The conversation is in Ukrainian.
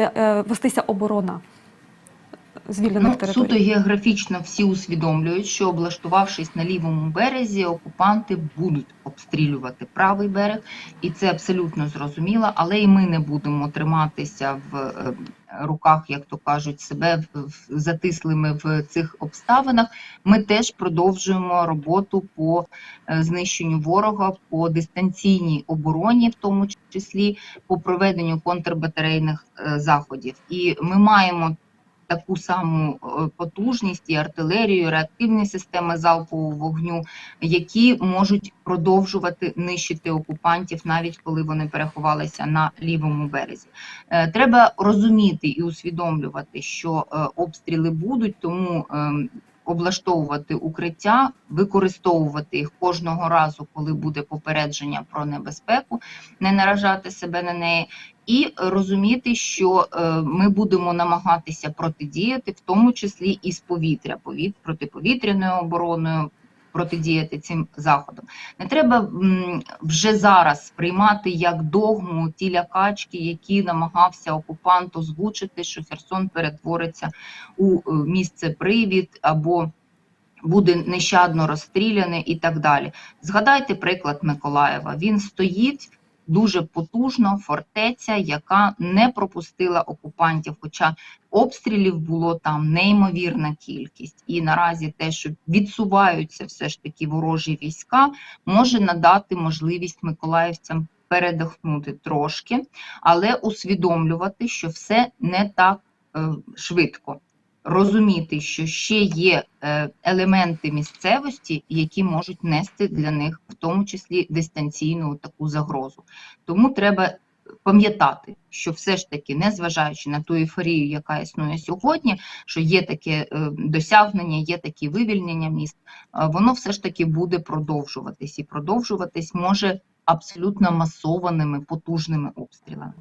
е, вестися оборона звільнених Ну, територій? суто географічно всі усвідомлюють, що облаштувавшись на лівому березі, окупанти будуть обстрілювати правий берег, і це абсолютно зрозуміло. Але і ми не будемо триматися в е, руках, як то кажуть, себе затислими в цих обставинах. Ми теж продовжуємо роботу по е, знищенню ворога, по дистанційній обороні, в тому числі по проведенню контрбатарейних е, заходів. І ми маємо таку саму е, потужність і артилерію, і реактивні системи залпового вогню, які можуть продовжувати нищити окупантів, навіть коли вони переховалися на лівому березі. Е, Треба розуміти і усвідомлювати, що е, обстріли будуть, тому ем, облаштовувати укриття, використовувати їх кожного разу, коли буде попередження про небезпеку, не наражати себе на неї, і розуміти, що е, ми будемо намагатися протидіяти, в тому числі і з повітря, протиповітряною обороною. Протидіяти цим заходам не треба вже зараз сприймати як догму ті лякачки, які намагався окупант озвучити, що Херсон перетвориться у е, місце привід або буде нещадно розстріляний і так далі. Згадайте приклад Миколаєва. Він стоїть дуже потужно, фортеця, яка не пропустила окупантів. Хоча обстрілів було там неймовірна кількість. І наразі те, що відсуваються все ж таки ворожі війська, може надати можливість миколаївцям передихнути трошки, але усвідомлювати, що все не так е, швидко розуміти, що ще є е, елементи місцевості, які можуть нести для них, в тому числі дистанційну таку загрозу. Тому треба пам'ятати, що все ж таки, незважаючи на ту ейфорію, яка існує сьогодні, що є таке е, досягнення, є такі вивільнення міст, е, воно все ж таки буде продовжуватись і продовжуватись може абсолютно масованими потужними обстрілами.